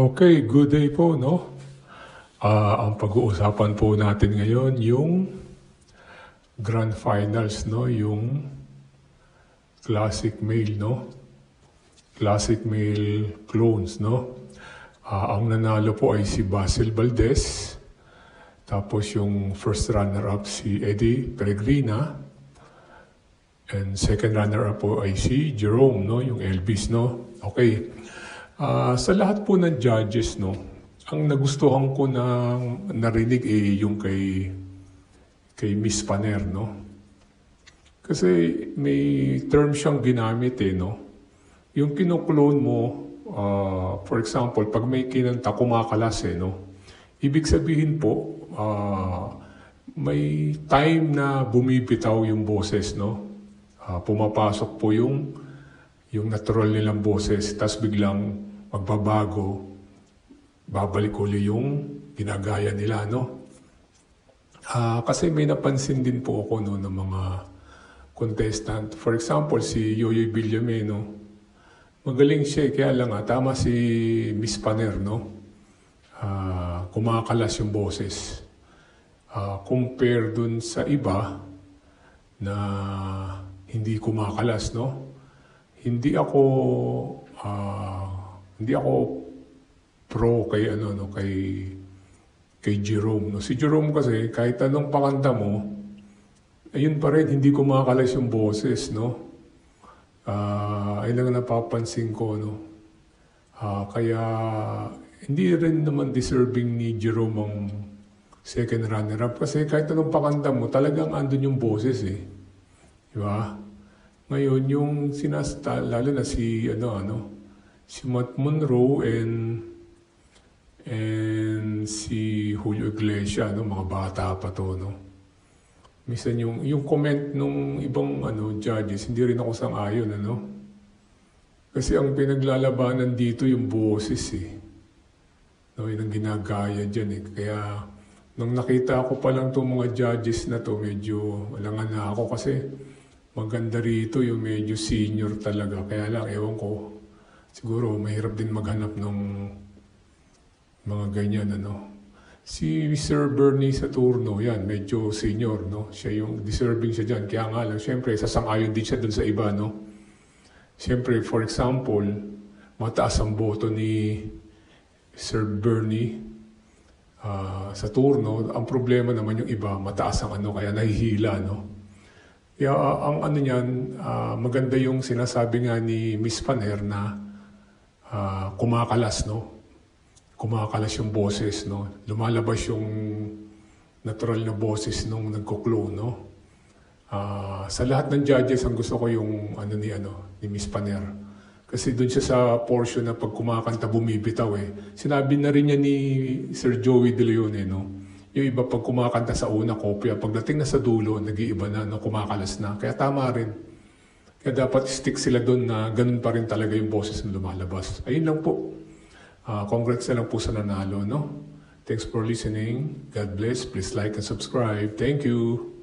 Okay, good day po, no? Ah, ang pag-uusapan po natin ngayon yung Grand Finals, no? Yung Classic Male, no? Classic Male Clones, no? Ah, ang nanalo po ay si Basil Valdez. Tapos yung first runner-up si Eddie Peregrina. And second runner-up po ay si Jerome, no? Yung Elvis, no? Okay. Ah, sa lahat po ng judges, no? Ang nagustuhan ko na narinig eh yung kay kay Miss Paner, no? Kasi may term siyang ginamit eh, no? Yung kinuklone mo, ah, for example, pag may kinanta kumakalas eh, no? Ibig sabihin po, ah, may time na bumibitaw yung boses, no? Ah, pumapasok po yung yung natural nilang boses, tapos biglang magbabago, babalik uli yung ginagaya nila, no? Ah, kasi may napansin din po ako no, ng mga contestant. For example, si Yoyoy Villame, no? Magaling siya, eh, kaya lang ah, tama si Miss Paner, no? Ah, kumakalas yung boses. Ah, compare dun sa iba na hindi kumakalas, no? Hindi ako ah, hindi ako pro kay ano no kay kay Jerome no. Si Jerome kasi kahit anong pakanta mo ayun pa rin hindi kumakalas yung boses no. Ah ayun lang ang napapansin ko no. Ah, kaya hindi rin naman deserving ni Jerome ang second runner up kasi kahit anong pakanta mo talagang andun yung boses eh. Di ba? Ngayon yung sinasta lalo na si ano ano si Matt Monroe and and si Julio Iglesias, no, mga bata pa to, no. Minsan yung yung comment nung ibang ano judges, hindi rin ako sang-ayon, ano. Kasi ang pinaglalabanan dito yung boses eh. No, yun ang ginagaya dyan eh. Kaya nung nakita ko pa lang itong mga judges na to, medyo walangan na ako kasi maganda rito yung medyo senior talaga. Kaya lang, ewan ko, siguro mahirap din maghanap ng mga ganyan ano. Si Sir Bernie Saturno, yan, medyo senior, no? Siya yung deserving siya dyan. Kaya nga lang, syempre, sasang-ayon din siya dun sa iba, no? Siyempre, for example, mataas ang boto ni Sir Bernie ah, Saturno. Ang problema naman yung iba, mataas ang ano, kaya nahihila, no? Kaya ah, ang ano niyan, ah, maganda yung sinasabi nga ni Miss Paner na ah, kumakalas, no? Kumakalas yung boses, no? Lumalabas yung natural na boses nung nagko-clone, no? Ah, sa lahat ng judges, ang gusto ko yung ano ni ano ni Miss Paner. Kasi doon siya sa portion na pag kumakanta bumibitaw eh. Sinabi na rin niya ni Sir Joey De Leon eh, no? Yung iba pag kumakanta sa una kopya, pagdating na sa dulo, nag-iiba na, no? kumakalas na. Kaya tama rin. Kaya dapat stick sila doon na ganun pa rin talaga yung boses na lumalabas. Ayun lang po. Ah, congrats na lang po sa nanalo, no? Thanks for listening. God bless. Please like and subscribe. Thank you.